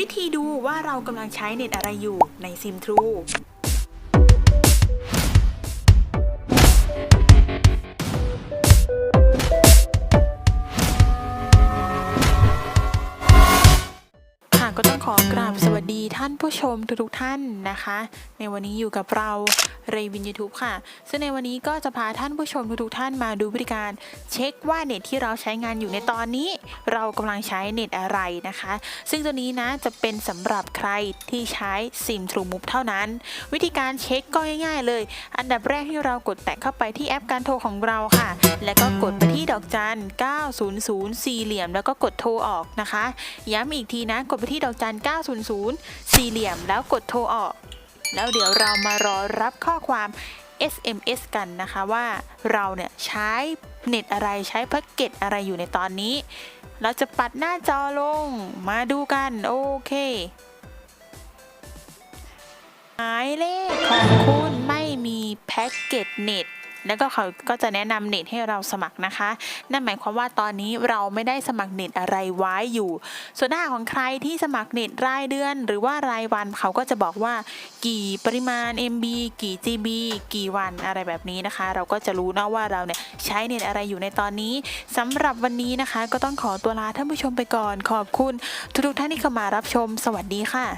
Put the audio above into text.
วิธีดูว่าเรากำลังใช้เน็ตอะไรอยู่ในซิมท ก็ต้องขอกราบสวัสดีท่านผู้ชมทุกๆท่านนะคะ ในวันนี้อยู่กับเราเรวินยูทูบค่ะ ซึ่งในวันนี้ก็จะพาท่านผู้ชมทุกๆท่านมาดูวิธีการเช็คว่าเน็ตที่เราใช้งานอยู่ในตอนนี้ เรากำลังใช้เน็ตอะไรนะคะ ซึ่งตัวนี้นะจะเป็นสำหรับใครที่ใช้ซิม True Move เท่านั้น วิธีการเช็คก็ง่าย ๆ เลย อันดับแรกที่เรากดแตะเข้าไปที่แอปการโทรของเราค่ะ แล้วก็กดไปที่ดอกจัน 900 สี่เหลี่ยม แล้วก็กดโทรออกนะคะ ย้ำอีกทีนะกดไปที่ดอกจัน 900 สี่เหลี่ยมแล้วกดโทรออก แล้วเดี๋ยวเรามารอรับข้อความ SMS กันนะคะว่าเราเนี่ยใช้เน็ตอะไรใช้แพ็กเกจอะไรอยู่ในตอนนี้ เราจะปัดหน้าจอลงมาดูกันโอเคหมายเลขของคุณไม่มีแพ็กเกจเน็ต แล้วก็เขาก็จะแนะนำเน็ตให้เราสมัครนะคะ นั่นหมายความว่าตอนนี้เราไม่ได้สมัครเน็ตอะไรไว้อยู่ ส่วนหน้าของใครที่สมัครเน็ตรายเดือน หรือว่ารายวันเขาก็จะบอกว่า กี่ปริมาณ MB กี่ GB กี่วันอะไรแบบนี้นะคะ เราก็จะรู้นะว่าเราเนี่ยใช้เน็ตอะไรอยู่ในตอนนี้สำหรับวันนี้นะคะ ก็ต้องขอตัวลาท่านผู้ชมไปก่อน ขอบคุณทุกๆท่านที่เข้ามารับชม สวัสดีค่ะ